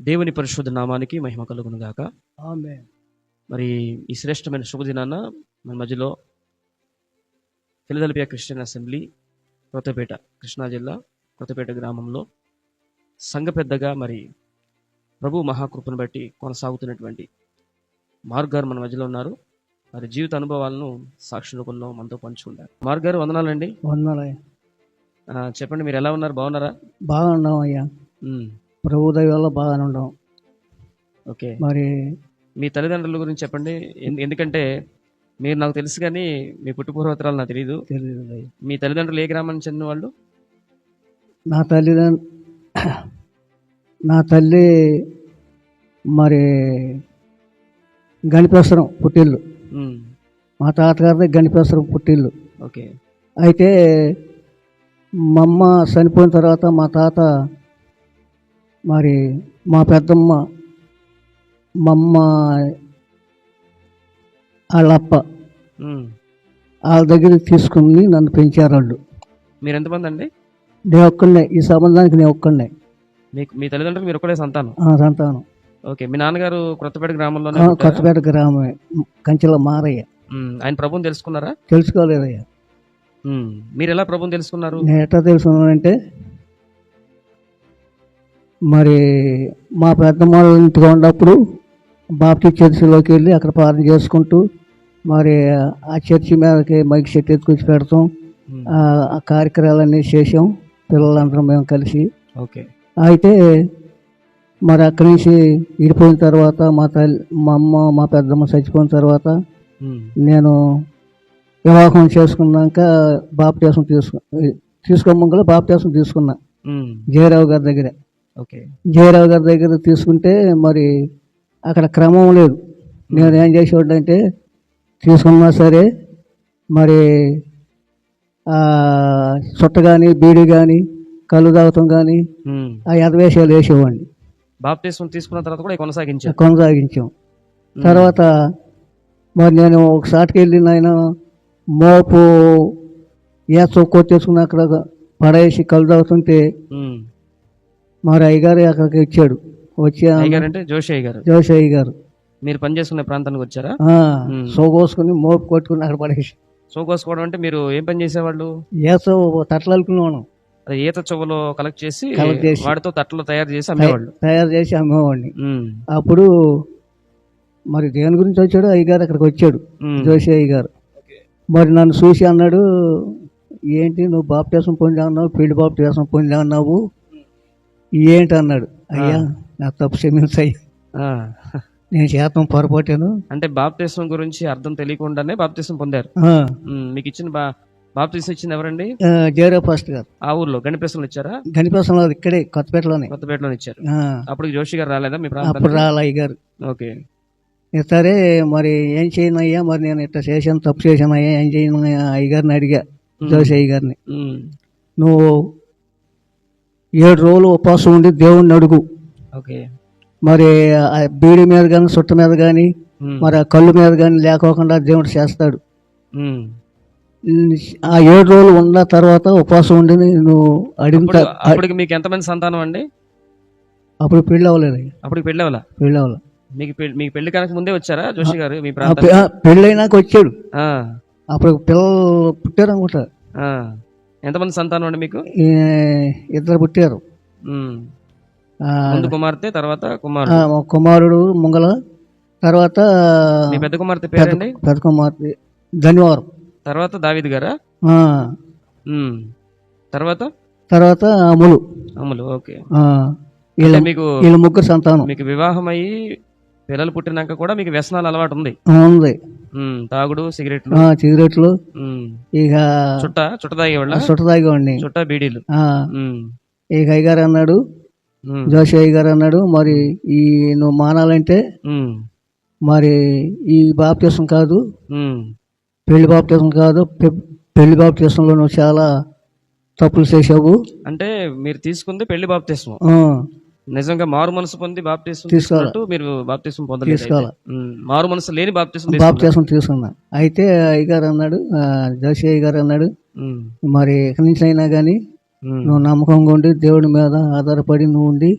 దేవుని పరిశుద్ధ నామానికి మహిమ కలుగును గాక మరి ఈ శ్రేష్టమైన శుభదినాన మన మధ్యలో Philadelphia Christian assembly Kothapeta Krishna జిల్లా కొత్తపేట గ్రామంలో సంఘ పెద్దగా మరి ప్రభు మహాకృపను బట్టి కొనసాగుతున్నటువంటి మార్గారు మన మధ్యలో ఉన్నారు. మరి జీవిత అనుభవాలను సాక్షి రూపంలో మనతో పంచుకుంటారు. మార్గారు వందనాలండి. వందనాలయ్య చెప్పండి మీరు ఎలా ఉన్నారు? బాగున్నారా? బాగున్నాం అయ్యా. ప్రభు దయవల్ల బాగానే ఉన్నాం ఓకే. మరి మీ తల్లిదండ్రుల గురించి చెప్పండి. ఎందు- ఎందుకంటే మీరు నాకు తెలుసు కానీ మీ పుట్టుపూర్వోత్తరాలు నాకు తెలియదు తెలియదు. మీ తల్లిదండ్రులు ఏ గ్రామానికి చెందిన వాళ్ళు నా తల్లిదండ్రు నా తల్లి మరి గణిపేశ్వరం పుట్టిల్లు. మా తాతగారిది గణిపేశ్వరం పుట్టిల్లు. ఓకే. అయితే మా అమ్మ చనిపోయిన తర్వాత మా తాత మరి మా పెద్దమ్మ మా అమ్మ వాళ్ళప్ప. వాళ్ళ దగ్గర తీసుకుని నన్ను పెంచారు వాళ్ళు. మీరు ఎంతమంది అండి నేను ఒక్కడనే ఈ సంబంధానికి నేను ఒక్కడనే. మీకు మీ తల్లిదండ్రులు మీరు ఒకటే సంతానం? సంతానం. ఓకే మీ నాన్నగారు కొత్తపేట పుట్టారా? కొత్తపేట గ్రామమే కంచెల మారయ్య. ఆయన ప్రభుని తెలుసుకున్నారా? తెలుసుకోలేదయ్యా. మీరు ఎలా ప్రభుని తెలుసుకున్నారు? నేను ఎట్లా తెలుసుకున్నానంటే మరి మా పెద్దమ్మ ఇంటిగా ఉన్నప్పుడు బాప్టీ చర్చిలోకి వెళ్ళి అక్కడ ప్రార్థన చేసుకుంటూ మరి ఆ చర్చి మీదకి మైక్ సెట్ ఎత్తుకొచ్చి పెడతాం. ఆ కార్యక్రమాలన్నీ చేసాం పిల్లలందరం మేము కలిసి. ఓకే. అయితే మరి అక్కడి నుంచి విడిపోయిన తర్వాత మా తల్లి మా అమ్మ మా పెద్దమ్మ చచ్చిపోయిన తర్వాత నేను వివాహం చేసుకున్నాక బాప్టిజం తీసుకు తీసుకోమంగళ బాప్టిజం తీసుకున్నా. జయరావు గారి దగ్గర. జయరావు గారి దగ్గర తీసుకుంటే మరి అక్కడ క్రమం లేదు. నేను ఏం చేసేవాడంటే తీసుకున్నా సరే మరి చుట్ట కానీ బీడి కానీ కళ్ళు తాగటం కానీ. ఆ యథవేషాలు వేసేవాడిని. బాప్టిజం తీసుకున్న తర్వాత కూడా కొనసాగించారు. కొనసాగించాం. తర్వాత మరి నేను ఒకసారికి వెళ్ళి ఆయన మోపు ఏసో కొట్టేసుకుని అక్కడ పడేసి కళ్ళు తాగుతుంటే మరి అయ్యగారు అక్కడికి వచ్చాడు. వచ్చి అయ్యగారు అంటే జోషయ్య గారు. జోషయ్య గారు. మీరు పనిచేసుకునే ప్రాంతానికి వచ్చారా. సోగోసుకుని మోపు కొట్టుకుని అక్కడ పడేసి. సోకోసుకోవడం అంటే మీరు ఏం పని చేసేవాళ్ళు? ఏసో తట్లనుకున్నాను అదే ఈత చెవులో కలెక్ట్ చేసి చేసి. వాటితో తట్టలు తయారు చేసి అమ్మేవాళ్ళు. తయారు చేసి అమ్మేవాడిని. అప్పుడు మరి దేని గురించి వచ్చాడు అయ్యగారు అక్కడికి వచ్చాడు. జోషి అయ్య గారు మరి నన్ను చూసి అన్నాడు ఏంటి నువ్వు బాప్టిజం పొందా అన్నావు పెళ్ళి బాప్టిజం పొందా అన్నావు ఏంటి అన్నాడు అయ్యా నా తప్పు క్షమించయ్యా. ఆ. నేను శాతం పొరపాటాను. అంటే బాప్తిసం గురించి అర్థం తెలియకుండానే బాప్తిసం పొందారు. మీకు ఇచ్చిన బా బాప్తిసం ఇచ్చింది ఎవరండి? జయరావు ఫాస్ట్ గారు. ఆ ఊర్లో గణపేశ్వరం ఇచ్చారా? గణపేశంలో ఇక్కడే కొత్తపేటలోనే. కొత్తపేటలో ఇచ్చారు. అప్పుడు జోషి గారు రాలేదా మీ అప్పుడు ప్రాంతానికి రాలే అయ్య గారు. ఓకే. సరే మరి ఏం చేయను అయ్యా మరి నేను ఇట్లా చేశాను తప్పు చేశాను అయ్యా ఏం చేయను అయ్యా గారిని అడిగా జోషి అయ్య గారిని నువ్వు ఏడు రోజులు ఉపవాసం ఉండి దేవుణ్ణి అడుగు. ఓకే. మరి బీడి మీద కానీ సుట్ట మీద కానీ మరి ఆ కళ్ళు మీద కానీ లేకోకుండా దేవుడు చేస్తాడు. ఆ ఏడు రోజులు ఉన్న తర్వాత ఉపవాసం ఉండి నువ్వు అడిగిన అప్పటికి మీకు ఎంతమంది సంతానం అండి? అప్పుడు పెళ్ళి అవ్వలేదు. అప్పుడు పెళ్ళి అవ్వాలా? పెళ్ళి అవ్వలేదు. మీకు పెళ్ళి మీకు పెళ్ళి కనుక ముందే వచ్చారా జోషి గారు మీ ఆ ప్రాంతం పె- ఆ పెళ్ళి అయినాక వచ్చాడు. అప్పుడు పిల్లలు పుట్టారు అనుకుంటా. ఎంతమంది సంతానం అండి మీకు? ఇద్దరు పుట్టారు. ముందు కుమార్తె తర్వాత కుమారుడు. కుమారుడు ముంగల. తర్వాత మీ పెద్ద కుమార్తె పేరండి? పెద్ద కుమార్తె ధన్యవారం తర్వాత దావిద్ గారా. తర్వాత? తర్వాత అమలు. అమ్ములు ఓకే. మీకు వీళ్ళ ముగ్గురు సంతానం. మీకు వివాహం అయ్యి పిల్లలు పుట్టినాక కూడా మీకు వ్యసనాలు అలవాటు ఉంది? ఉంది. తాగుడు సిగరెట్లు సిగరెట్లు. ఇక చుట్ట చుట్ట తాగేవాళ్ళ సుట్ట తాగేవాడిని చుట్ట బీడీలు. ఇక అయ్యగారు అన్నాడు. జోషి అయ్యగారు అన్నాడు మరి ఈ నువ్వు మానాలంటే. మరి ఈ బాప్తీసం కాదు. పెళ్ళి బాప్తీసం కాదు పెళ్ళి బాప్తీసంలో నువ్వు చాలా తప్పులు చేసావు అంటే మీరు తీసుకుంది పెళ్ళి బాప్తిస్మ ఆ, నిజంగా మారు మనసు పొంది తీసుకోవాలి. తీసుకున్నట్టు మీరు బాప్తిస్మ పొందలేదు. మారు మనసు లేని తీసుకున్నా. అయితే అయ్యగారు అన్నాడు జోషి అయ్యగారు అన్నాడు. మరి ఎక్కడి నుంచి అయినా కానీ. నువ్వు నమ్మకంగా ఉండి దేవుడి మీద ఆధారపడి నువ్వు ఉండి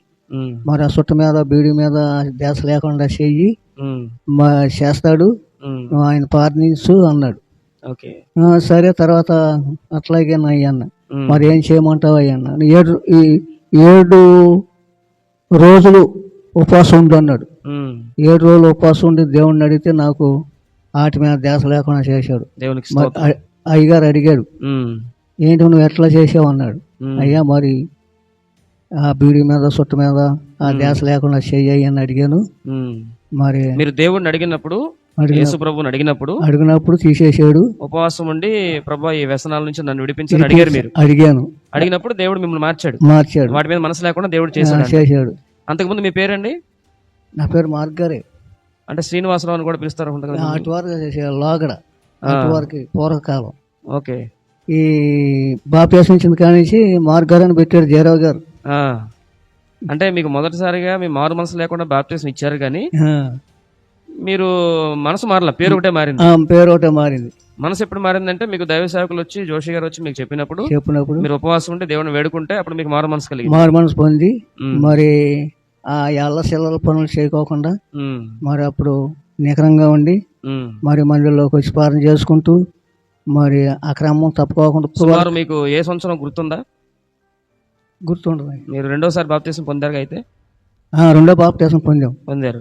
మరి ఆ చుట్ట మీద బీడి మీద దేశ లేకుండా చెయ్యి మా చేస్తాడు ఆయన పార్నించు అన్నాడు. సరే తర్వాత అట్లాగే అన్న ఉమ్, మరి ఏం చేయమంటావు అయ్యన్న? ఏడు ఈ ఏడు రోజులు ఉపవాసం ఉండు అన్నాడు. ఏడు రోజులు ఉపవాసం ఉండి దేవుణ్ణి అడిగితే నాకు వాటి మీద దేశ లేకుండా చేశాడు. అయ్యగారు అడిగాడు ఏంటి నువ్వు ఎట్లా చేసావు? అన్నాడు. అయ్యా మరి ఆ బీడి మీద సుట్ట మీద ఆ దేశ లేకుండా చెయ్యి అని అడిగాను. మరి మీరు దేవుడిని అడిగినప్పుడు అడిగిన యేసు ప్రభువుని అడిగినప్పుడు అడిగినప్పుడు తీసేసాడు ఉపవాసం ఉండి ప్రభా ఈ వ్యసనాల నుంచి నన్ను విడిపించని అడిగారు మీరు. అడిగాను. అడిగినప్పుడు దేవుడు మిమ్మల్ని మార్చాడు. మార్చాడు. వాటి మీద మనసు లేకుండా దేవుడు చేశాడు చేశాడు. అంతకుముందు మీ పేరండి? నా పేరు మార్గారే. అంటే శ్రీనివాసరావు అని కూడా పిలుస్తారు అటు వరకు లోగడ. అటు వరకు పూర్వకాలం. ఓకే. ఈ బాప్యాసం ఇచ్చిన కాడి నుంచి మార్గారు అని పెట్టాడు జయరావు గారు. అంటే మీకు మొదటిసారిగా మీ మారు మనసు లేకుండా బాప్టిజం ఇచ్చారు కానీ మీరు మనసు మారల? పేరు ఒకటే మారింది. పేరు ఒకటే మారింది. మనసు ఎప్పుడు మారిందంటే మీకు దైవ సేవకులు వచ్చి జోషి గారు వచ్చి మీకు చెప్పినప్పుడు చెప్పినప్పుడు మీరు ఉపవాసం ఉంటే దేవుని వేడుకుంటే అప్పుడు మీకు మారు మనసు కలిగింది. మారు మనసు పొంది మరి ఆ ఎల్ల సిల్లల పనులు చేయకోకుండా మరి అప్పుడు నికరంగా ఉండి. మరి మందిరంలోకి వచ్చి పాలన చేసుకుంటూ మరి ఆ క్రమం తప్పుకోకుండా మీకు ఏ సంవత్సరం గుర్తుందా? గుర్తుండదు మీరు రెండోసారి బాప్తీసం పొందారు అయితే? రెండో బాప్తీసం పొందాం. పొందారు.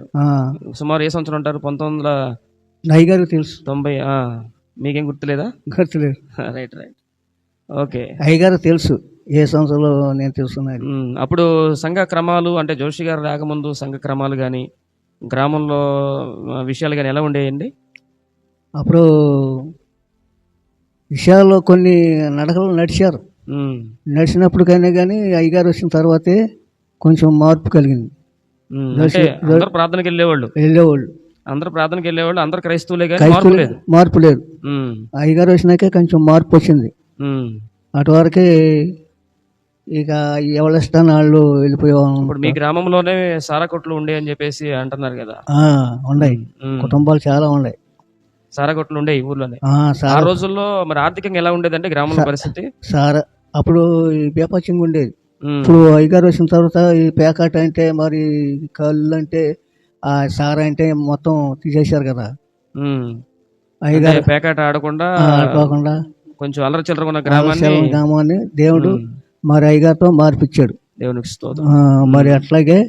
సుమారు ఏ సంవత్సరం ఉంటారు? పంతొమ్మిది వందల నయ్య గారికి తెలుసు. తొంభై మీకేం గుర్తులేదా? గుర్తులేదు. Right right. ఓకే. అయ్యగారికి తెలుసు. ఏ సంవత్సరంలో నేను తెలుసున్నది ఉమ్, అప్పుడు సంఘ క్రమాలు అంటే జోషి గారు రాకముందు సంఘ క్రమాలు కానీ గ్రామంలో విషయాలు కానీ ఎలా ఉండేయండి? అప్పుడు విషయాల్లో కొన్ని నడకలు నడిచారు. ఉమ్, నడిచినప్పటికైనా కానీ అయ్యగారు వచ్చిన తర్వాతే కొంచెం మార్పు కలిగింది. అంటే అందరు ప్రార్థనకి వెళ్ళేవాళ్ళు. వెళ్ళేవాళ్ళు. అందరు ప్రార్థనకి వెళ్ళేవాళ్ళు అందరు క్రైస్తవులే కానీ మార్పు లేదు. మార్పు లేదు. అయ్యగారు వచ్చినాకే కొంచెం మార్పు వచ్చింది. అటు వరకే ఇక ఎవరి వాళ్ళు వెళ్ళిపోయేవాళ్ళు ఇప్పుడు మీ గ్రామంలోనే సారా కొట్లు ఉండే అని చెప్పేసి అంటున్నారు కదా. ఉన్నాయి. కుటుంబాలు చాలా ఉన్నాయి. సారా కొట్లు ఉండే ఈ ఊర్లోనే. ఆ, రోజుల్లో మరి ఆర్థికంగా ఎలా ఉండేదంటే గ్రామంలో పరిస్థితి? సారా అప్పుడు ఈ బేపచ్చింగ్ ఉండేది. ఇప్పుడు అయ్యగారు వచ్చిన తర్వాత ఈ పేకాట అంటే మరి కళ్ళు అంటే ఆ సారా అంటే మొత్తం తీసేశారు కదా. అయ్యగారు అంటే పేకాట ఆడకుండా ఆడుకోకుండా కొంచెం అల్లరి చిల్లర ఉన్న గ్రామాన్ని గ్రామాన్ని దేవుడు మరి అయ్యగారితో మార్పిచ్చాడు. దేవునికి స్తోత్రం. మరి అట్లాగే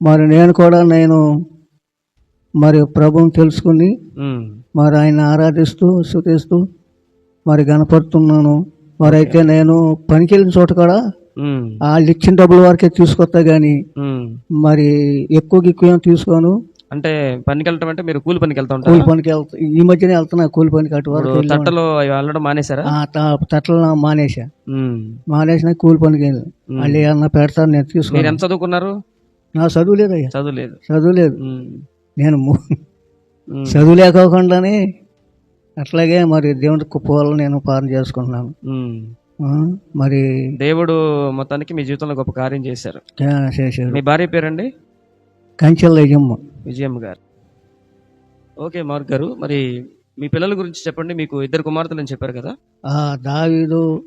మరి నేను కూడా నేను మరి ప్రభువుని తెలుసుకుని మరి ఆయన ఆరాధిస్తూ శుతిస్తూ మరి గనపడుతున్నాను మరి అయితే నేను పనికి వెళ్ళిన చోట కూడా వాళ్ళు ఇచ్చిన డబ్బుల వరకే తీసుకొస్తా ఉమ్. మరి ఎక్కువ ఎక్కువ తీసుకోను? అంటే పనికి వెళ్ళటం అంటే మీరు కూలి పనికి వెళ్తా కూలి పనికి వెళ్తా ఈ మధ్యనే వెళ్తున్నా కూలి పనికి అటు వరకు తట్టలో వెళ్ళడం మానేశారా? తట్టలు మానేసా మానేసిన కూలి పనికి. వాళ్ళు ఏమన్నా పెడతారు నేను మీరు తీసుకున్నాను ఎంత చదువుకున్నారు? నా చదువు లేదయ్యా. చదువు లేదు చదువు లేదు నేను చదువు లేకోకుండానే అట్లాగే మరి దేవుడి కుప్పవాళ్ళు నేను పాలన చేసుకుంటున్నాను. మరి దేవుడు మొత్తానికి మీ జీవితంలో గొప్ప కార్యం చేశారు. ఆ, చేశాడు మీ భార్య పేరండి? కంచెల యజమ్మ. విజయమ్మ గారు. ఓకే మార్క్ గారు మరి మీ పిల్లల గురించి చెప్పండి. మీకు ఇద్దరు కుమార్తెలు అని చెప్పారు కదా? ఆ దావీదు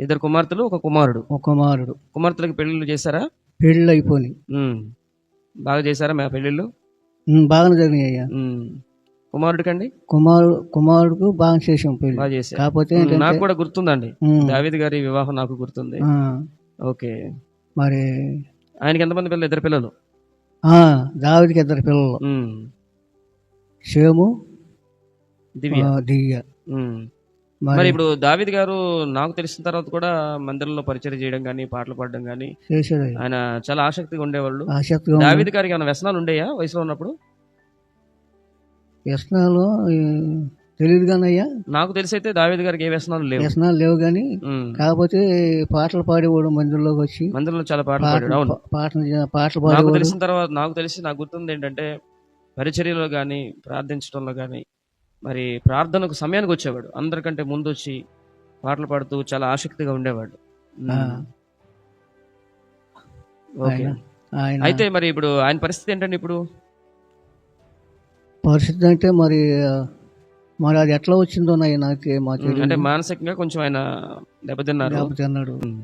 ఇద్దరు కుమార్తెలు ఒక కుమారుడు. ఒక కుమారుడు. కుమార్తెలకు పెళ్ళిళ్ళు చేశారా? పెళ్ళి అయిపోయి. బాగా చేశారా మా పెళ్ళిళ్ళు? బాగానే జరిగినాయి అయ్యా. కుమారుడికండి? కుమారు కుమారుడుకు బాగా చేసాం బాగా చేశారు కాకపోతే ఏంటంటే నాకు కూడా గుర్తుందండి. ఉమ్, దావీద్ గారి వివాహం నాకు గుర్తుంది. ఆ, ఓకే. మరి ఆయనకి ఎంతమంది పిల్లలు? ఇద్దరు పిల్లలు? ఆ, దావీదికి ఇద్దరు పిల్లలు. ఉమ్. షేము దివ్య. ఆ, దివ్య. ఉమ్. మరి మరి ఇప్పుడు దావీద్ గారు నాకు తెలిసిన తర్వాత కూడా మందిరంలో పరిచయం చేయడం కానీ పాటలు పాడడం కానీ చేసేది ఆయన చాలా ఆసక్తిగా ఉండేవాళ్ళు. ఆసక్తిగా ఉంది. దావీద్ గారికి ఏమైనా వ్యసనాలు ఉండేయా వయసులో ఉన్నప్పుడు? వ్యసనాలు తెలియదు కానీ అయ్యా నాకు తెలిసి అయితే దావీద్ గారికి ఏ వ్యసనాలు లేవు. వ్యసనాలు లేవు కానీ. కాకపోతే పాటలు పాడేవాడు మందిరంలోకి వచ్చి. మందిరంలో చాలా పాటలు పాడాడు అవును. పాటలు పాటలు పాడేవాడు. తెలిసిన తర్వాత నాకు తెలిసి నాకు గుర్తుంది ఏంటంటే పరిచర్యలో కానీ ప్రార్థించడంలో కానీ మరి ప్రార్థనకు సమయానికి వచ్చేవాడు. అందరికంటే ముందు వచ్చి పాటలు పాడుతూ చాలా ఆసక్తిగా ఉండేవాడు. ఓకే. అయితే మరి ఇప్పుడు ఆయన పరిస్థితి ఏంటండి ఇప్పుడు? పరిస్థితి అంటే మరి మరి అది ఎట్లా వచ్చిందో నాయ నాకు మా అంటే మానసికంగా కొంచెం ఆయన దెబ్బతిన్నారు. ఉమ్.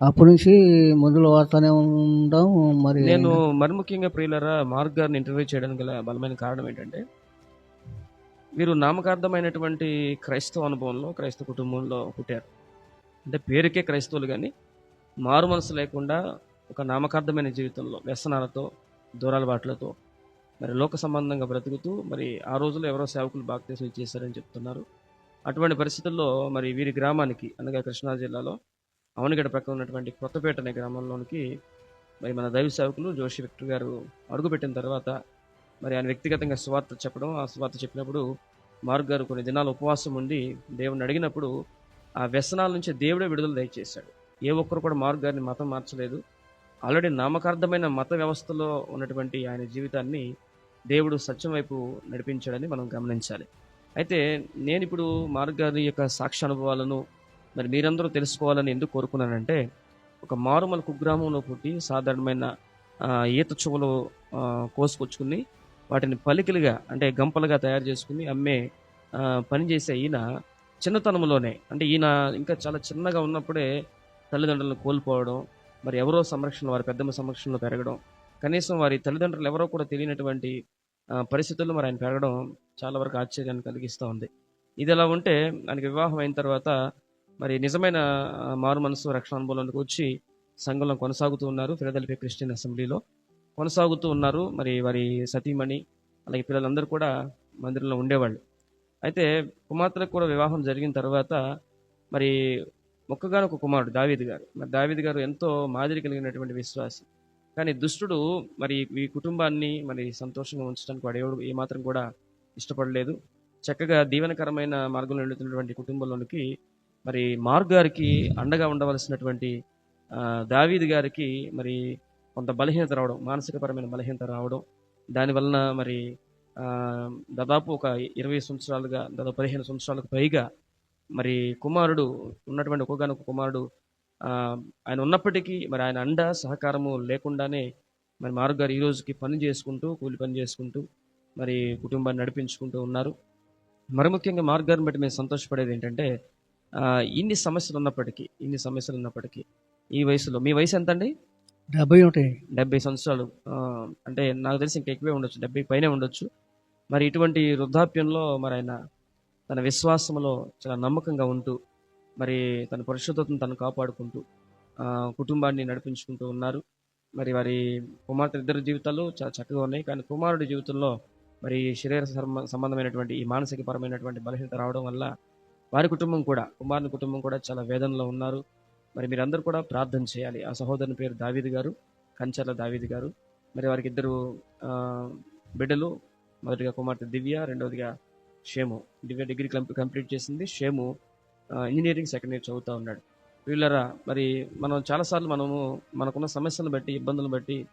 అప్పటి నుంచి మందులు వాడుతూనే ఉంటాం మరి నేను మరి ముఖ్యంగా ప్రియులరా మార్క్ గారిని ఇంటర్వ్యూ చేయడానికి గల బలమైన కారణం ఏంటంటే వీరు నామకార్థమైనటువంటి క్రైస్తవ అనుభవంలో క్రైస్తవ కుటుంబంలో పుట్టారు. అంటే పేరుకే క్రైస్తవులు కానీ మారు మనసు లేకుండా ఒక నామకార్థమైన జీవితంలో వ్యసనాలతో దూరాల బాటలతో మరి లోక సంబంధంగా బ్రతుకుతూ మరి ఆ రోజుల్లో ఎవరో సేవకులు బాప్తీసం చేశారని చెప్తున్నారు. అటువంటి పరిస్థితుల్లో మరి వీరి గ్రామానికి అనగా కృష్ణా జిల్లాలో అవనిగడ ప్రక్కన ఉన్నటువంటి కొత్తపేట అనే గ్రామంలోనికి మరి మన దైవ సేవకులు జోషి విక్టర్ గారు అడుగుపెట్టిన తర్వాత మరి ఆయన వ్యక్తిగతంగా సువార్త చెప్పడం ఆ సువార్త చెప్పినప్పుడు మార్గ్ గారు కొన్ని దినాలు ఉపవాసం ఉండి దేవుని అడిగినప్పుడు ఆ వ్యసనాల నుంచి దేవుడే విడుదల దయచేశాడు. ఏ ఒక్కరు కూడా మార్గ్ గారిని మతం మార్చలేదు. ఆల్రెడీ నామకార్థమైన మత వ్యవస్థలో ఉన్నటువంటి ఆయన జీవితాన్ని దేవుడు సత్యం వైపు నడిపించాడని మనం గమనించాలి. అయితే నేను ఇప్పుడు మార్క్ గారి యొక్క సాక్ష్య అనుభవాలను మరి మీరందరూ తెలుసుకోవాలని ఎందుకు కోరుకున్నానంటే ఒక మారుమల కుగ్రామంలో పుట్టి సాధారణమైన ఈత చువ్వలు కోసుకొచ్చుకుని వాటిని పలికలుగా అంటే గంపలుగా తయారు చేసుకుని అమ్మే పని చేసే ఈయన చిన్నతనంలోనే అంటే ఈయన ఇంకా చాలా చిన్నగా ఉన్నప్పుడే తల్లిదండ్రులను కోల్పోవడం మరి ఎవరో సంరక్షణ వారి పెద్దమ్మ సంరక్షణలో పెరగడం కనీసం వారి తల్లిదండ్రులు ఎవరో కూడా తెలియనటువంటి పరిస్థితుల్లో మరి ఆయన పెరగడం చాలా వరకు ఆశ్చర్యాన్ని కలిగిస్తూ ఉంది. ఇది ఎలా ఉంటే ఆయనకి వివాహం అయిన తర్వాత మరి నిజమైన మారు మనసు రక్షణ అనుభవంలోకి వచ్చి సంఘంలో కొనసాగుతూ ఉన్నారు ఫిలదెల్ఫియా క్రిస్టియన్ అసెంబ్లీలో. కొనసాగుతూ ఉన్నారు మరి వారి సతీమణి అలాగే పిల్లలందరూ కూడా మందిరంలో ఉండేవాళ్ళు. అయితే కుమార్తెలకు కూడా వివాహం జరిగిన తర్వాత మరి ఒక్కగానొక కుమారుడు దావీద్ గారు. మరి దావీద్ గారు ఎంతో మాదిరి కలిగినటువంటి విశ్వాసి. కానీ దుష్టుడు మరి ఈ కుటుంబాన్ని మరి సంతోషంగా ఉంచడానికి వాడు ఎవడు ఏమాత్రం కూడా ఇష్టపడలేదు. చక్కగా దీవెనకరమైన మార్గంలో వెళుతున్నటువంటి కుటుంబంలోనికి మరి మార్గ్ గారికి అండగా ఉండవలసినటువంటి దావీది దావీద్ గారికి మరి కొంత బలహీనత రావడం మానసికపరమైన బలహీనత రావడం దాని వలన మరి దాదాపు ఒక ఇరవై సంవత్సరాలుగా దాదాపు పదిహేను సంవత్సరాలకు పైగా మరి కుమారుడు ఉన్నటువంటి ఒక్కగానొక కుమారుడు ఆయన ఉన్నప్పటికీ మరి ఆయన అండ సహకారము లేకుండానే మరి మార్గ్ గారు ఈ రోజుకి పని చేసుకుంటూ కూలి పని చేసుకుంటూ మరి కుటుంబాన్ని నడిపించుకుంటూ ఉన్నారు. మరి ముఖ్యంగా మార్గ్ గారిని బట్టి మేము సంతోషపడేది ఏంటంటే ఇన్ని సమస్యలు ఉన్నప్పటికీ ఇన్ని సమస్యలు ఉన్నప్పటికీ ఈ వయసులో మీ వయసు ఎంత అండి డెబ్బై ఉంటాయి డెబ్బై సంవత్సరాలు. అంటే నాకు తెలిసి ఇంకా ఎక్కువే ఉండొచ్చు డెబ్బై పైనే ఉండొచ్చు. మరి ఇటువంటి వృద్ధాప్యంలో మరి ఆయన తన విశ్వాసంలో చాలా నమ్మకంగా ఉంటూ మరి తన పరిశుద్ధతను తను కాపాడుకుంటూ కుటుంబాన్ని నడిపించుకుంటూ ఉన్నారు. మరి వారి కుమార్తె ఇద్దరు జీవితాలు చాలా చక్కగా ఉన్నాయి. కానీ కుమారుడి జీవితంలో మరి శరీర సంబంధమైనటువంటి ఈ మానసిక పరమైనటువంటి బలహీనత రావడం వల్ల వారి కుటుంబం కూడా కుమారుని కుటుంబం కూడా చాలా వేదనలో ఉన్నారు. మరి మీరందరూ కూడా ప్రార్థన చేయాలి. ఆ సహోదరుని పేరు దావీద్ గారు కంచర్ల దావీద్ గారు. మరి వారికి ఇద్దరు బిడ్డలు మొదటిగా కుమార్తె దివ్య రెండవదిగా షేము. దివ్య డిగ్రీ కంప్- కంప్లీట్ చేసింది. షేము ఇంజనీరింగ్ సెకండ్ ఇయర్ చదువుతూ ఉన్నాడు. వీళ్ళరా మరి మనం చాలాసార్లు మనము మనకున్న సమస్యలను బట్టి ఇబ్బందులను బట్టి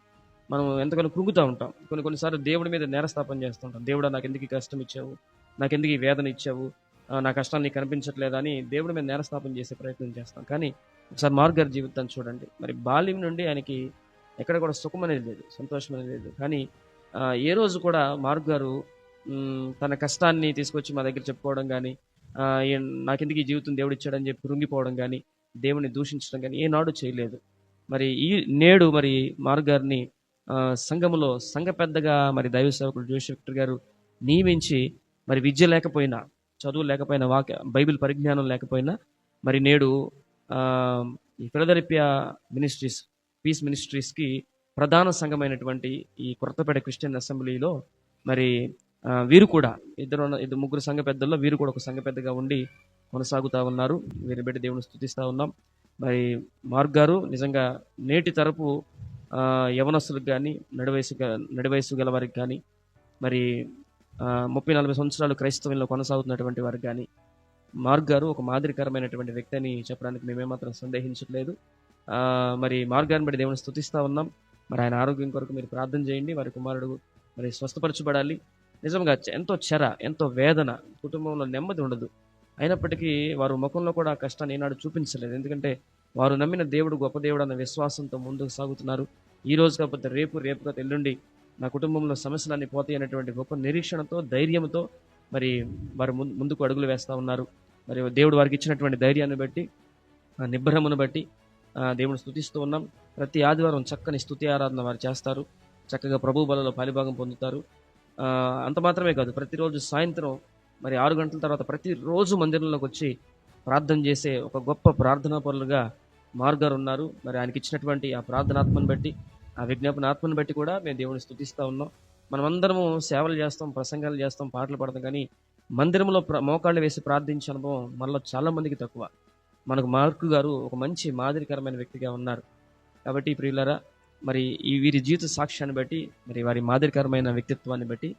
మనం ఎంతగానో కృంగుతూ ఉంటాం. కొన్ని కొన్నిసార్లు దేవుడి మీద నేరస్థాపన చేస్తుంటాం. దేవుడా నాకు ఎందుకు కష్టం ఇచ్చావు? నాకు ఎందుకు ఈ వేదన ఇచ్చావు? నా కష్టాన్ని నీకు కనిపించట్లేదా? అని దేవుడి మీద నేరస్థాపన చేసే ప్రయత్నం చేస్తాం. కానీ ఒకసారి మార్గర్ జీవితాన్ని చూడండి. మరి బాల్యం నుండి ఆయనకి ఎక్కడ కూడా సుఖం అనేది లేదు సంతోషం అనేది లేదు. కానీ ఏ రోజు కూడా మార్గారు తన కష్టాన్ని తీసుకొచ్చి మా దగ్గర చెప్పుకోవడం కానీ నాకెందుకు ఈ జీవితం దేవుడు ఇచ్చాడని చెప్పి కృంగిపోవడం కానీ దేవుని దూషించడం కానీ ఏనాడు చేయలేదు. మరి ఈ నేడు మరి మార్గారిని సంఘములో సంఘ పెద్దగా మరి దైవ సేవకుడు జోష్ విక్టర్ గారు నియమించి మరి విద్య లేకపోయినా చదువు లేకపోయినా వాక్య బైబిల్ పరిజ్ఞానం లేకపోయినా మరి నేడు ఈ ఫిలదెల్ఫియా మినిస్ట్రీస్ పీస్ మినిస్ట్రీస్కి ప్రధాన సంఘమైనటువంటి ఈ కొత్తపేట క్రిస్టియన్ అసెంబ్లీలో మరి వీరు కూడా ఇద్దరు ఇద్దరు ముగ్గురు సంఘ పెద్దల్లో వీరు కూడా ఒక సంఘ పెద్దగా ఉండి కొనసాగుతూ ఉన్నారు. వీరి బట్టి దేవుని స్థుతిస్తూ ఉన్నాం. మరి మార్క్ గారు నిజంగా నేటి తరపు యవనస్తులకు కానీ నడివయసు గ- నడివయసు గల వారికి కానీ మరి ముప్పై నలభై సంవత్సరాలు క్రైస్తవంలో కొనసాగుతున్నటువంటి వారికి కానీ మార్క్ గారు ఒక మాదిరికరమైనటువంటి వ్యక్తి అని చెప్పడానికి మేమేమాత్రం సందేహించట్లేదు. మరి మార్క్ గారిని బట్టి దేవుని స్థుతిస్తూ ఉన్నాం. మరి ఆయన ఆరోగ్యం కొరకు మీరు ప్రార్థన చేయండి. వారి కుమారుడు మరి స్వస్థపరచబడాలి. నిజంగా ఎంతో చెర ఎంతో వేదన కుటుంబంలో నెమ్మది ఉండదు. అయినప్పటికీ వారు ముఖంలో కూడా ఆ కష్టాన్ని ఏనాడు చూపించలేదు. ఎందుకంటే వారు నమ్మిన దేవుడు గొప్ప దేవుడు అన్న విశ్వాసంతో ముందుకు సాగుతున్నారు. ఈ రోజు కాకపోతే రేపు రేపు కాకపోతే ఎల్లుండి నా కుటుంబంలో సమస్యలన్నీ పోతాయి అనేటువంటి గొప్ప నిరీక్షణతో ధైర్యంతో మరి వారు ముందు- ముందుకు అడుగులు వేస్తూ ఉన్నారు. మరి దేవుడు వారికి ఇచ్చినటువంటి ధైర్యాన్ని బట్టి నిబ్రహమును నిబ్బరమును బట్టి దేవుడు దేవుని స్తుతిస్తూ ఉన్నాం. ప్రతి ఆదివారం చక్కని స్తుతి ఆరాధన వారు చేస్తారు. చక్కగా ప్రభు బలలో పాలిభాగం పొందుతారు. అంత మాత్రమే కాదు ప్రతిరోజు సాయంత్రం మరి ఆరు గంటల తర్వాత ప్రతిరోజు మందిరంలోకి వచ్చి ప్రార్థన చేసే ఒక గొప్ప ప్రార్థనా పరులుగా మార్గారు ఉన్నారు. మరి ఆయనకి ఇచ్చినటువంటి ఆ ప్రార్థనాత్మను బట్టి ఆ విజ్ఞాపన ఆత్మను బట్టి కూడా మేము దేవుని స్థుతిస్తూ ఉన్నాం. మనమందరము సేవలు చేస్తాం ప్రసంగాలు చేస్తాం పాటలు పాడతాం కానీ మందిరంలో ప్ర మోకాళ్ళు వేసి ప్రార్థించే అనుభవం మనలో చాలామందికి తక్కువ. మనకు మార్కు గారు ఒక మంచి మాదిరికరమైన వ్యక్తిగా ఉన్నారు. కాబట్టి ప్రియులరా మరి ఈ వీరి జీవిత సాక్ష్యాన్ని బట్టి మరి వారి మాదిరికరమైన వ్యక్తిత్వాన్ని బట్టి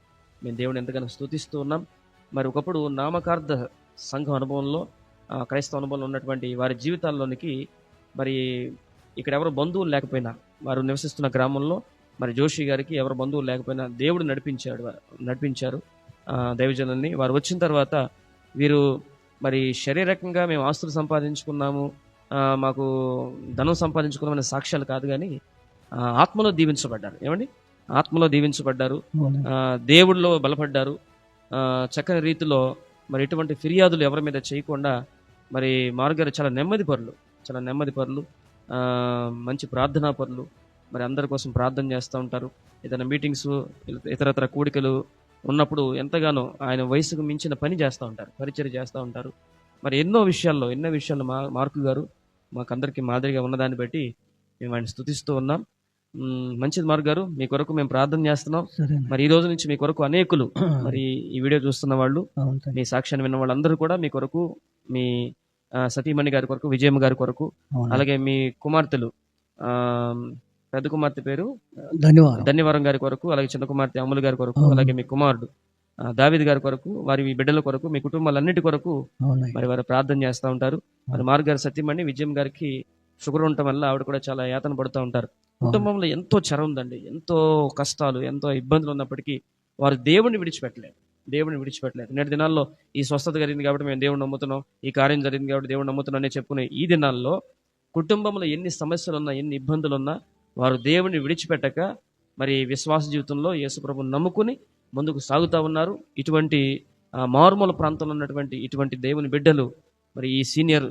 మేము దేవుని ఎంతగానో స్తుతిస్తూ ఉన్నాం. మరి ఒకప్పుడు నామకార్థ సంఘం అనుభవంలో క్రైస్తవ అనుభవంలో ఉన్నటువంటి వారి జీవితాల్లోనికి మరి ఇక్కడ ఎవరు బంధువులు లేకపోయినా వారు నివసిస్తున్న గ్రామంలో మరి జోషి గారికి ఎవరు బంధువులు లేకపోయినా దేవుడు నడిపించాడు నడిపించారు దైవజనుల్ని. వారు వచ్చిన తర్వాత వీరు మరి శారీరకంగా మేము ఆస్తులు సంపాదించుకున్నాము మాకు ధనం సంపాదించుకున్నామనే సాక్ష్యాలు కాదు కానీ ఆత్మలో దీవించబడ్డారు. ఏమండి? ఆత్మలో దీవించబడ్డారు. దేవుడిలో బలపడ్డారు. ఆ, చక్కని రీతిలో మరి ఎటువంటి ఫిర్యాదులు ఎవరి మీద చేయకుండా మరి మారుగారు చాలా నెమ్మది పరులు చాలా నెమ్మది పరులు ఆ, మంచి ప్రార్థనా పరులు మరి అందరి కోసం ప్రార్థన చేస్తూ ఉంటారు. ఏదైనా మీటింగ్స్ ఇతరతర కూడికలు ఉన్నప్పుడు ఎంతగానో ఆయన వయసుకు మించిన పని చేస్తూ ఉంటారు. పరిచయం చేస్తూ ఉంటారు. మరి ఎన్నో విషయాల్లో ఎన్నో విషయాల్లో మా మార్కు గారు మాకందరికీ మాదిరిగా ఉన్నదాన్ని బట్టి మేము ఆయన స్తుతిస్తూ ఉన్నాం. మంచిది మార్క్ గారు మీ కొరకు మేము ప్రార్థన చేస్తున్నాం మరి ఈ రోజు నుంచి మీ కొరకు అనేకులు మరి ఈ వీడియో చూస్తున్న వాళ్ళు. మీ సాక్ష్యాన్ని విన్న వాళ్ళందరూ కూడా మీ కొరకు మీ సతీమణి గారి కొరకు విజయమ్మ గారి కొరకు. అలాగే మీ కుమార్తెలు ఆ, పెద్ద కుమార్తె పేరు ధన్యవరం గారి కొరకు అలాగే చిన్న కుమార్తె అమ్ములు గారి కొరకు. అలాగే మీ కుమారుడు దావీద్ గారి కొరకు వారి మీ బిడ్డల కొరకు మీ కుటుంబాలన్నిటి కొరకు. మరి వారు ప్రార్థన చేస్తూ ఉంటారు మరి మార్గ గారి సత్యమణి విజయం గారికి షుగర్ ఉండటం వల్ల ఆవిడ కూడా చాలా యాతన పడుతూ ఉంటారు కుటుంబంలో ఎంతో చెర ఉందండి. ఎంతో కష్టాలు ఎంతో ఇబ్బందులు ఉన్నప్పటికీ వారు దేవుడిని విడిచిపెట్టలేదు. దేవుడిని విడిచిపెట్టలేదు. నేటి దినాల్లో ఈ స్వస్థత జరిగింది కాబట్టి మేము దేవుడిని నమ్ముతున్నాం. ఈ కార్యం జరిగింది కాబట్టి దేవుడు నమ్ముతున్నాం అని చెప్పుకునే ఈ దినాల్లో కుటుంబంలో ఎన్ని సమస్యలు ఉన్నా ఎన్ని ఇబ్బందులు ఉన్నా వారు దేవుడిని విడిచిపెట్టక మరి విశ్వాస జీవితంలో యేసుప్రభుని నమ్ముకుని ముందుకు సాగుతూ ఉన్నారు. ఇటువంటి మారుమూల ప్రాంతంలో ఉన్నటువంటి ఇటువంటి దేవుని బిడ్డలు మరి ఈ సీనియర్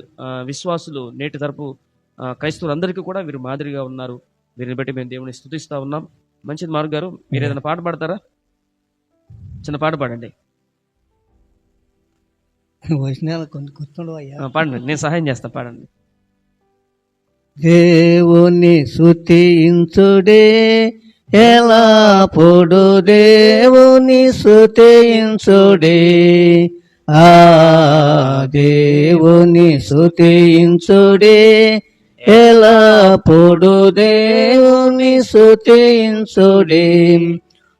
విశ్వాసులు నేటి తరపు క్రైస్తవులందరికీ కూడా వీరు మాదిరిగా ఉన్నారు. వీరిని బట్టి మేము దేవుని స్తుతిస్తా ఉన్నాం. మంచిది మార్గ్ గారు. మీరు ఏదైనా పాట పాడతారా? చిన్న పాట పాడండి. పాడండి. నేను సహాయం చేస్తాను పాడండి. దేవుని శుతించుడే ఎలా పొడు దేవుని శుతించుడే ఆ దేవుని శుతించుడే ఎలాపుడు దేవుని సుతించుడి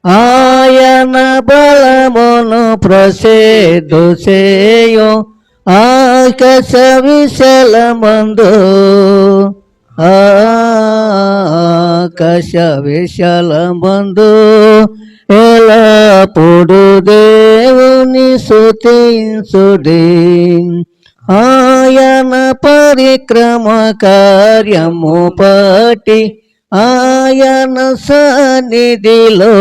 ఆయన బలమును ప్రసేదు చేయో ఆకాశ విశలమందు. ఆకాశ విశలమందు ఎలా పొడు దేవుని సుతించుడి ఆయన పరిక్రమ కార్యము పట్టి ఆయన సన్నిధిలో.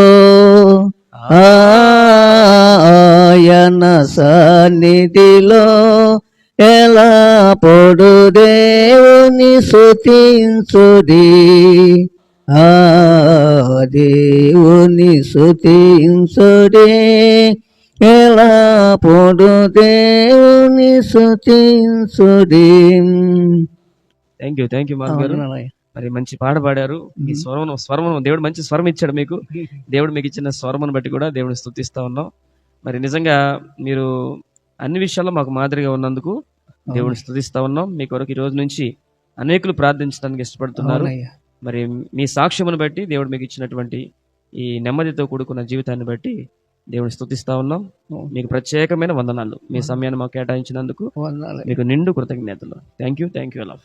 ఆయన సన్నిధిలో ఎలా పొడు దేవుని శుతించుది ఆ దేవుని శుతించుడే ఎలా పొడు దేవుని శుతించుడి థ్యాంక్ యూ థ్యాంక్ యూ మార్గ్ గారు మరి మంచి పాట పాడారు. ఈ స్వరం స్వరం దేవుడు మంచి స్వరం ఇచ్చాడు మీకు. దేవుడు మీకు ఇచ్చిన స్వరమును బట్టి కూడా దేవుడిని స్తుతిస్తా ఉన్నాం. మరి నిజంగా మీరు అన్ని విషయాల్లో మాకు మాదిరిగా ఉన్నందుకు దేవుడిని స్తుతిస్తా ఉన్నాం. మీ కొరకు ఈ రోజు నుంచి అనేకులు ప్రార్థించడానికి ఇష్టపడుతున్నారు. మరి మీ సాక్ష్యమును బట్టి దేవుడు మీకు ఇచ్చినటువంటి ఈ నెమ్మదితో కూడుకున్న జీవితాన్ని బట్టి దేవుని స్తుతిస్తా ఉన్నాం. మీకు ప్రత్యేకమైన వందనాలు. మీ సమయాన్ని మాకు కేటాయించినందుకు మీకు నిండు కృతజ్ఞతలు. థ్యాంక్ యూ థ్యాంక్ యూ అలా